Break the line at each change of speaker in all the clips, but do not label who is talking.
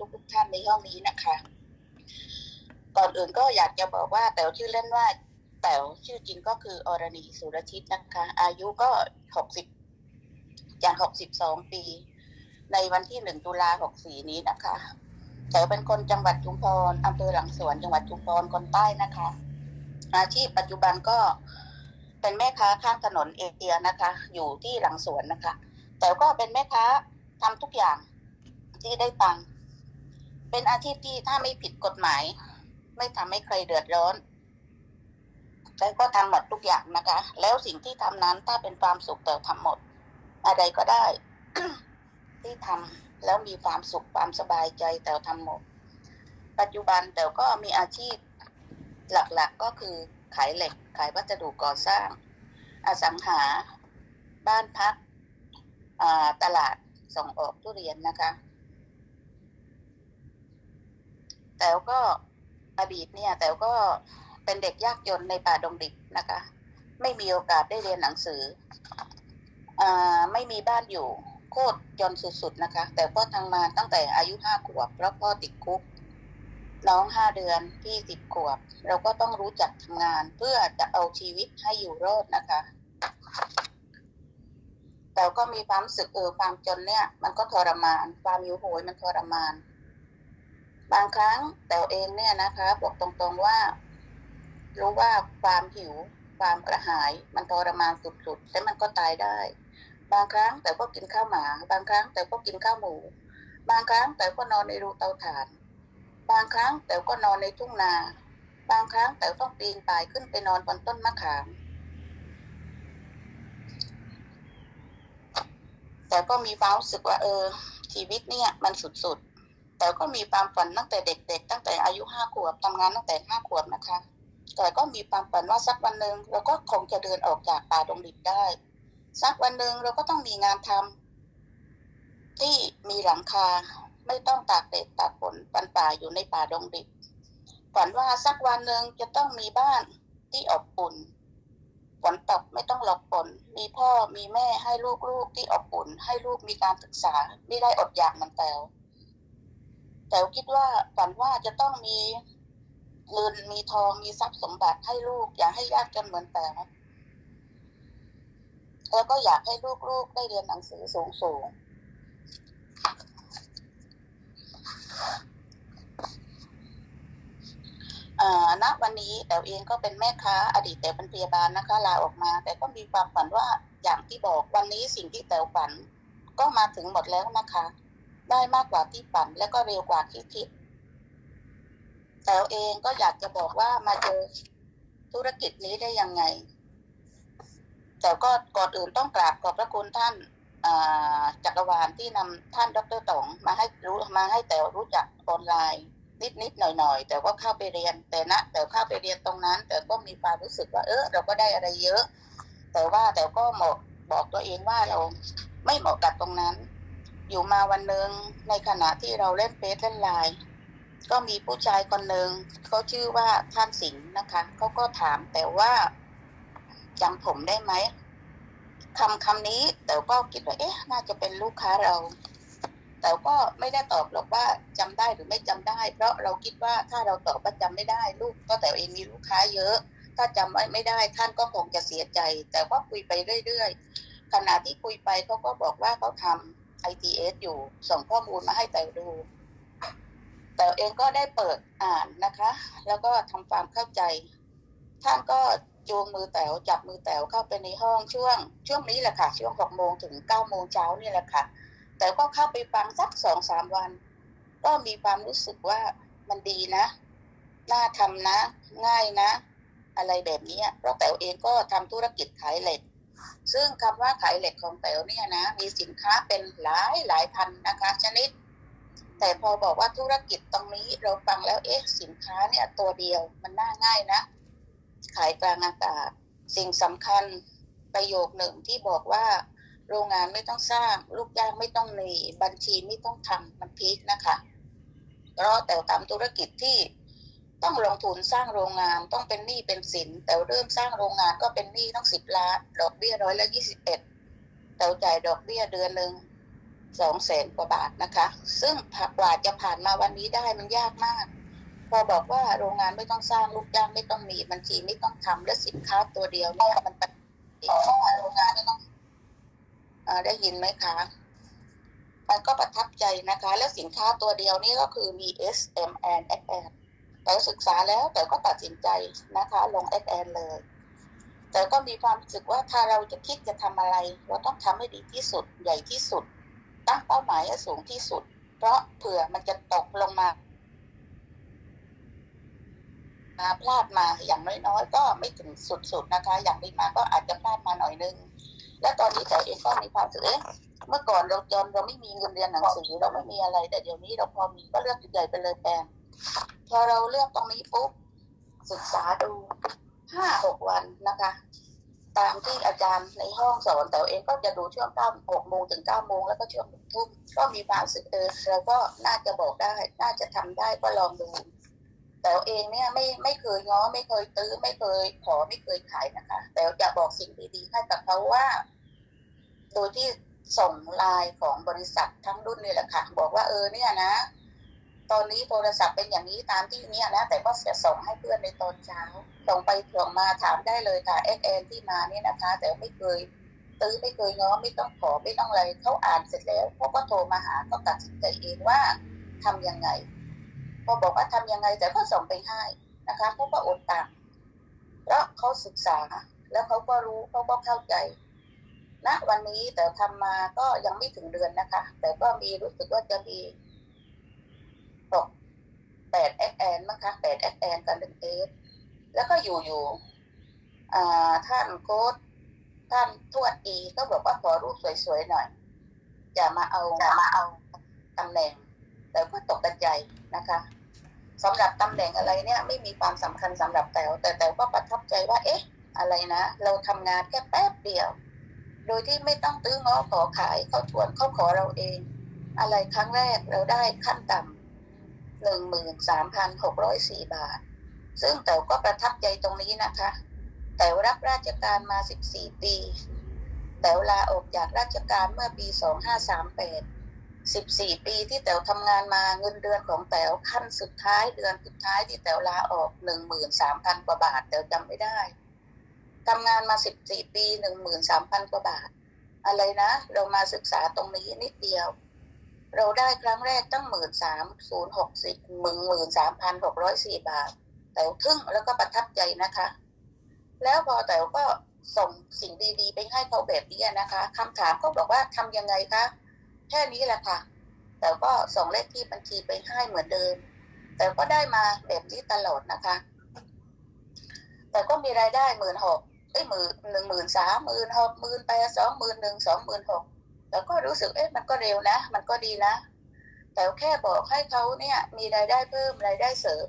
ทุกทุกๆท่านในห้องนี้นะคะ ก่อนอื่นก็อยากจะบอกว่าแต๋วชื่อเล่นว่าแต๋วชื่อจริงก็คืออรณีสุรชิตนะคะ อายุก็หกสิบอย่างหกสิบสองปี ในวันที่หนึ่งตุลาหกสี่นี้นะคะแต๋วเป็นคนจังหวัดชุมพรอำเภอหลังสวนจังหวัดชุมพรคนใต้นะคะ อาชีพปัจจุบันก็เป็นแม่ค้าข้างถนนเอเชียนะคะ อยู่ที่หลังสวนนะคะ แต่ก็เป็นแม่ค้าทำทุกอย่างที่ได้ตังค์ เป็นอาชีพที่ถ้าไม่ผิดกฎหมาย ไม่ทำให้ใครเดือดร้อนแต่ก็ทำหมดทุกอย่างนะคะ แล้วสิ่งที่ทำนั้นถ้าเป็นความสุขแต่ทำหมด อะไรก็ได้ ที่ทำแล้วมีความสุขความสบายใจแต่ทำหมด ปัจจุบันแต่ก็มีอาชีพหลักๆก็คือขายเหล็ก ขายวัสดุก่อสร้าง อสังหา บ้านพักตลาดส่งออกทุเรียนนะคะ แต่ก็อดีตเนี่ยแต่ก็เป็นเด็กยากจนในป่าดงดิบนะคะ ไม่มีโอกาสได้เรียนหนังสืออไม่มีบ้านอยู่โคตรจนสุดๆนะคะ แต่ก็ทำมาตั้งแต่อายุห้าขวบเพราะพ่อติดคุก น้องห้าเดือนพี่สิบขวบ เราก็ต้องรู้จักทำงานเพื่อจะเอาชีวิตให้อยู่รอดนะคะแต่ก็มีความสึกเออความจนเนี่ย มันก็ทรมาน ความหิวโหยมันทรมาน บางครั้งแต่เองเนี่ยนะคะบอกตรงๆว่า รู้ว่าความหิว ความกระหาย มันทรมานสุดๆและมันก็ตายได้ บางครั้งแต่ก็กินข้าวหมา บางครั้งแต่ก็กินข้าวหมู บางครั้งแต่ก็นอนในรูเตาถ่าน บางครั้งแต่ก็นอนในทุ่งนา บางครั้งแต่ต้องปีนป่ายขึ้นไปนอนบนต้นมะขามแต่ก็มีความรู้สึกว่าเออชีวิตเนี่ยมันสุดๆ แต่ก็มีความฝันตั้งแต่เด็ก ๆ ตั้งแต่อายุห้าขวบทำงานตั้งแต่ห้าขวบนะคะ แต่ก็มีความฝันว่าสักวันหนึ่งเราก็คงจะเดินออกจากป่าดงดิบได้ สักวันหนึ่งเราก็ต้องมีงานทำที่มีหลังคาไม่ต้องตากแดดตากฝนปันป่าอยู่ในป่าดงดิบฝันว่าสักวันหนึ่งจะต้องมีบ้านที่อบอุ่นฝนตกไม่ต้องหลบฝนมีพ่อมีแม่ให้ลูกๆที่อบอุ่น ให้ลูกมีการศึกษาไม่ได้อดอยากเหมือนแต๋ว แต๋วคิดว่าฝันว่าจะต้องมีเงินมีทองมีทรัพย์สมบัติให้ลูก อย่าให้ยากจนเหมือนแต๋วแล้วก็อยากให้ลูกๆได้เรียนหนังสือสูงๆอ่าณวันนี้แต๋วเองก็เป็นแม่ค้าอดีตแต๋วเป็นพยาบาลนะคะ ลาออกมา แต่ก็มีความฝันว่าอย่างที่บอกวันนี้สิ่งที่แต๋วฝันก็มาถึงหมดแล้วนะคะ ได้มากกว่าที่ฝันและก็เร็วกว่าที่คิดแต๋วเองก็อยากจะบอกว่ามาเจอธุรกิจนี้ได้ยังไง แต่ก็ก่อนอื่นต้องกราบขอบพระคุณท่านาจักรวาลที่นำท่านดรต๋องมาให้รู้มาให้แต๋วรู้จักออนไลน์นิดนิดหน่อยหน่อยแต่ว่าเข้าไปเรียน แต่นะแต่เข้าไปเรียนตรงนั้น แต่ก็มีความรู้สึกว่า เออเราก็ได้อะไรเยอะ แต่ว่าแต่ก็เหมาะบอกตัวเองว่าเราไม่เหมาะกับตรงนั้น อยู่มาวันหนึ่งในขณะที่เราเล่นเฟซเล่นไลน์ก็มีผู้ชายคนหนึ่งเขาชื่อว่าท่านสิงห์นะคะเขาก็ถามแต่ว่าจำผมได้ไหมคำคำนี้แต่ก็คิดว่าเอ๊ะ น่าจะเป็นลูกค้าเรา แต่ก็ไม่ได้ตอบหรอกว่าจำได้หรือไม่จำได้ เพราะเราคิดว่าถ้าเราตอบว่าจำไม่ได้ ลูกก็แต่เองมีลูกค้าเยอะ ถ้าจำไว้ไม่ได้ ท่านก็คงจะเสียใจ แต่ว่าคุยไปเรื่อยๆขณะที่คุยไปเขาก็บอกว่าเขาทำ ITS อยู่ส่งข้อมูลมาให้แต่ดู แต่เองก็ได้เปิดอ่านนะคะ แล้วก็ทำความเข้าใจ ท่านก็จูงมือแต๋วจับมือแต๋วเข้าไปในห้องช่วง ช่วงนี้แหละค่ะ ช่วงหกโมงถึงเก้าโมงเช้านี่แหละค่ะ แต่ก็เข้าไปฟังสักสองสามวัน ก็มีความรู้สึกว่ามันดีนะน่าทำนะ ง่ายนะ อะไรแบบนี้เพราะแต๋วเองก็ทำธุรกิจขายเหล็ก ซึ่งคำว่าขายเหล็กของแต๋วเนี่ยนะมีสินค้าเป็นหลายหลายพันนะคะชนิด แต่พอบอกว่าธุรกิจตรงนี้เราฟังแล้วเอ๊ะสินค้าเนี่ยตัวเดียวมันน่าง่ายนะ ขายกลางอากาศ สิ่งสำคัญประโยคหนึ่งที่บอกว่าโรงงานไม่ต้องสร้าง ลูกจ้างไม่ต้องหนีบัญชีไม่ต้องทำมันพีคนะคะเพราะแต่ทำธุรกิจที่ ต้องลงทุนสร้างโรงงานต้องเป็นหนี้เป็นสิน แต่เริ่มสร้างโรงงานก็เป็นหนี้ต้องสิบล้าน ดอกเบี้ยร้อยละยี่สิบเอ็ดแต่จ่ายดอกเบี้ยเดือนหนึ่งสองแสนกว่าบาทนะคะ ซึ่งกว่าจะผ่านมาวันนี้ได้มันยากมาก พอบอกว่าโรงงานไม่ต้องสร้างลูกจ้างไม่ต้องมีบัญชีไม่ต้องทำและสินค้าตัวเดียวเนี่ยมันเป็นโรงงานไม่ต้องอได้ยินไหมคะมันก็ประทับใจนะคะ แล้วสินค้าตัวเดียวนี่ก็คือมี S M N X N แต่ศึกษาแล้วแต่ก็ตัดสินใจนะคะ ลง X N เลย แต่ก็มีความรู้สึกว่าถ้าเราจะคิดจะทำอะไร เราต้องทำให้ดีที่สุดใหญ่ที่สุด ตั้งเป้าหมายให้สูงที่สุด เพราะเผื่อมันจะตกลงมาพลาดมาอย่างน้อยๆก็ไม่ถึงสุดๆนะคะ อย่างดีมาก็อาจจะพลาดมาหน่อยนึงและตอนนี้แต่เองก็มีความรู้สึกเอ๊ะเมื่อก่อนเราจนเราไม่มีเงินเรียนหนังสือเราไม่มีอะไร แต่เดี๋ยวนี้เราพอมีก็เลือกใหญ่ไปเลยแปน พอเราเลือกตรงนี้ปุ๊บศึกษาดูห้าหกวันนะคะ ตามที่อาจารย์ในห้องสอนแต่เองก็จะดูช่วงเก้าหกโมงถึงเก้าโมงแล้วก็ช่วงหนึ่งทุ่มก็มีความสึกเออเราก็น่าจะบอกได้ น่าจะทำได้ก็ลองดู แต่เองเนี่ยไม่ไม่เคยง้อไม่เคยตื้อไม่เคยขอไม่เคยขายนะคะ แต่จะบอกสิ่งดีๆให้กับเขาว่า โดยที่ส่งไลน์ของบริษัททั้งรุ่นนี่แหละค่ะ บอกว่าเออเนี่ยนะ ตอนนี้โทรศัพท์เป็นอย่างนี้ตามที่เนี้ยนะแต่ก็จะส่งให้เพื่อนในตอนเช้าส่งไปส่งมาถามได้เลยค่ะเอเที่มาเนี่ยนะคะ แต่ไม่เคยตื้อไม่เคยง้อไม่ต้องขอไม่ต้องอะไรเขาอ่านเสร็จแล้วเขาก็โทรมาหาก็ตัดสินใจเองว่าทำยังไง พอบอกว่าทำยังไงแต่ก็ส่งไปให้นะคะเขาก็อดตามแล้วเขาศึกษาแล้วเขาก็รู้เขาก็เข้าใจณนะวันนี้แต่ทำมาก็ยังไม่ถึงเดือนนะคะ แต่ก็มีรู้สึกว่าจะมี ตกแปดแอแอนมั้งคะแปดแอแอนกันหนึ่งเอสแล้วก็อยู่อยู่ท่านโค้ดท่านทวดอีก็บอกว่าขอรูปสวยๆหน่อยจะมาเอาจะมาเอาตำแหน่งแต่ก็ตกกระจนะคะสำหรับตำแหน่งอะไรเนี่ย ไม่มีความสำคัญสำหรับแต๋วแต่แต๋วก็ประทับใจว่า เอ๊ะ อะไรนะ เราทำงานแค่แป๊บเดียว โดยที่ไม่ต้องตื้อง้อขอขายเขาทวนเขาขอเราเอง อะไรครั้งแรกเราได้ขั้นต่ำ หนึ่งหมื่นสามพันหกร้อยสี่บาท ซึ่งแต๋วก็ประทับใจตรงนี้นะคะ แต๋วรับราชการมาสิบสี่ปี แต๋วลาออกจากราชการเมื่อปีสองห้าสามแปดสิบสี่ปีที่แต๋วทำงานมาเงินเดือนของแต๋วขั้นสุดท้ายเดือนสุดท้ายที่แต๋วลาออกหนึ่งหมื่นสามพันกว่าบาทแต๋วจำไม่ได้ทำงานมาสิบสี่ปีหนึ่งหมื่นสามพันกว่าบาท อะไรนะ เรามาศึกษาตรงนี้นิดเดียว เราได้ครั้งแรกตั้งหมื่นสามศูนย์หกสิบหมื่นหมื่นสามพันหกร้อยสี่บาท แต๋วทึ่งแล้วก็ประทับใจนะคะ แล้วพอแต๋วก็ส่งสิ่งดีๆ ไปให้เขาแบบนี้นะคะคำถามเขาบอกว่าทำยังไงคะแค่นี้แหละค่ะ แต่ก็ส่งเลขที่บัญชีไปให้เหมือนเดิม แต่ก็ได้มาแบบนี้ตลอดนะคะ แต่ก็มีรายได้หมื่นหกเอ้ยหมื่นหนึ่งหมื่นสามหมื่นหกหมื่นแปดสองหมื่นหนึ่งสองหมื่นหก แล้วก็รู้สึกเอ๊ะมันก็เร็วนะ มันก็ดีนะ แต่แค่บอกให้เขาเนี่ย มีรายได้เพิ่มรายได้เสริม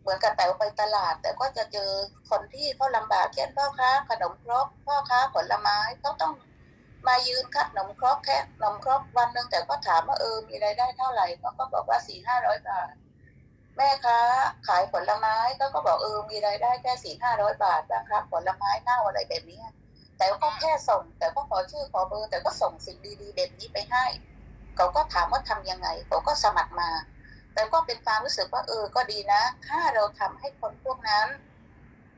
เหมือนกับแต่ไปตลาด แต่ก็จะเจอคนที่เขาลำบากเช่นพ่อค้าขนมครกพ่อค้าผลไม้เขาต้องมายืนคัดขนมครกแค่ขนมครกวันหนึ่งแต่ก็ถามว่าเออมีรายได้เท่าไหร่เขาก็บอกว่าสี่ห้าร้อยบาทแม่ค้าขายผลไม้ก็ก็บอกเออมีรายได้แค่สี่ห้าร้อยบาทนะครับผลไม้เน่าอะไรแบบนี้ แต่ก็แค่ส่ง แต่ก็ขอชื่อขอเบอร์ แต่ก็ส่งสิ่งดีๆแบบนี้ไปให้เขาก็ถามว่าทํำยังไงเขาก็สมัครมา แต่ก็เป็นความรู้สึกว่าเออก็ดีนะ ถ้าเราทำให้คนพวกนั้น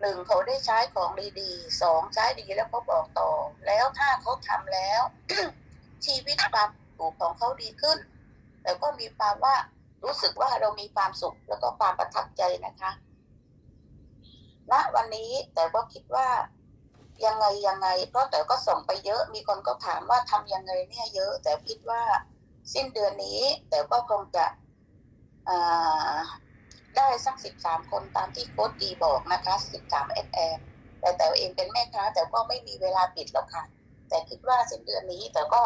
หนึ่งเขาได้ใช้ของดีๆสองใช้ดีแล้วเขาบอกต่อ แล้วถ้าเขาทำแล้ว ชีวิตความสุขของเขาดีขึ้น แต่ก็มีความว่ารู้สึกว่าเรามีความสุขแล้วก็ความประทับใจนะคะณวันนี้แต่ก็คิดว่า ยังไงยังไงก็แต่ก็ส่งไปเยอะ มีคนก็ถามว่าทำยังไงเนี่ยเยอะ แต่คิดว่าสิ้นเดือนนี้ แต่ก็คงจะได้สักสิบสามคนตามที่โค้ดดีบอกนะคะสิบสามเอฟแอแต่แต่เองเป็นแม่ค้า แต่ก็ไม่มีเวลาปิดหรอกค่ะ แต่คิดว่าสิ้นเดือนนี้ แต่ก็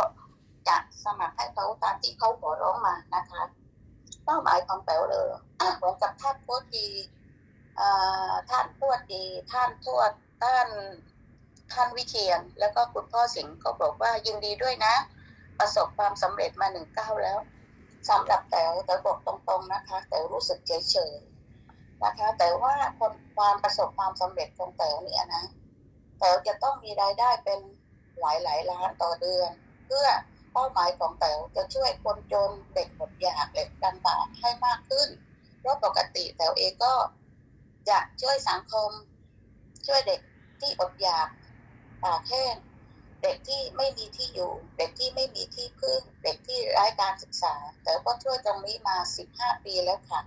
จะสมัครให้เขาตามที่เขาขอร้องมานะคะเป้าหมายของแป๋วเลยเหมือนกับท่านโค้ดดีท่านทวดดีท่านทวดท่าน ท่านวิเชียนแล้วก็คุณพ่อสิงห์ก็บอกว่ายินดีด้วยนะ ประสบความสำเร็จมาหนึ่งเก้าแล้วสำหรับแต๋วแต่บอกตรงๆนะคะ แต่รู้สึกเฉยๆนะคะ แต่ว่าคนความประสบความสำเร็จของแต๋วเนี่ยนะแต๋วจะต้องมีรายได้เป็นหลายหลายล้านต่อเดือน เพื่อเป้าหมายของแต๋วจะช่วยคนจนเด็กอดอยากเด็กกันบากให้มากขึ้นเพราะปกติแต๋วเองก็อยากช่วยสังคม ช่วยเด็กที่อดอยาก แห้งเด็กที่ไม่มีที่อยู่ เด็กที่ไม่มีที่พึ่ง เด็กที่ไร้การศึกษาแต่ก็ช่วยตรงนี้มา 15 ปีแล้วค่ะ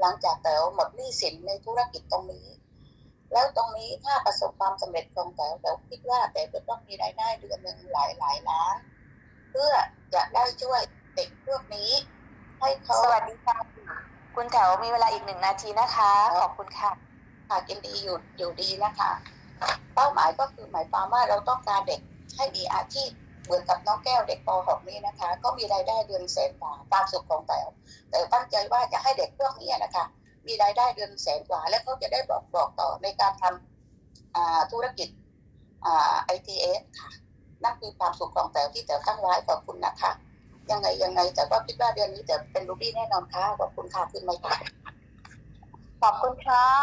หลังจากแต๋วหมดหนี้สินในธุรกิจตรงนี้ แล้วตรงนี้ถ้าประสบความสำเร็จของแต๋วแต๋วคิดว่าแต๋วจะต้องมีรายได้เดือนหนึ่งหลายหลายล้านเพื่อจะได้ช่วยเด็กพวกนี้ ให้เขา
สวัสดีค่ะคุณแถวมีเวลาอีกหนึ่งนาทีนะคะ ขอบคุณค่ะ
หากินดีอยู่อยู่ดีนะคะ เป้าหมายก็คือหมายความว่าเราต้องการเด็กให้มีอาชีพเหมือนกับน้องแก้วเด็กป .6 นี้นะคะ ก็มีรายได้เดือนแสนกว่าตามสุขของแต๋วแต่ตั้งใจว่าจะให้เด็กพวกนี้นะคะมีรายได้เดือนแสนกว่า และเขาจะได้บอกบอกต่อในการทำอ่าธุรกิจอ่า ITS ค่ะนั่นคือความสุขของแต๋วที่แต๋วตั้งไว้ขอบคุณนะคะ ยังไงยังไงแต่ก็คิดว่าเดือนนี้จะเป็นรูบี้แน่นอนค่ะขอบคุณค่ะคุณไมค์ค่ะ
ขอบคุณค่ะ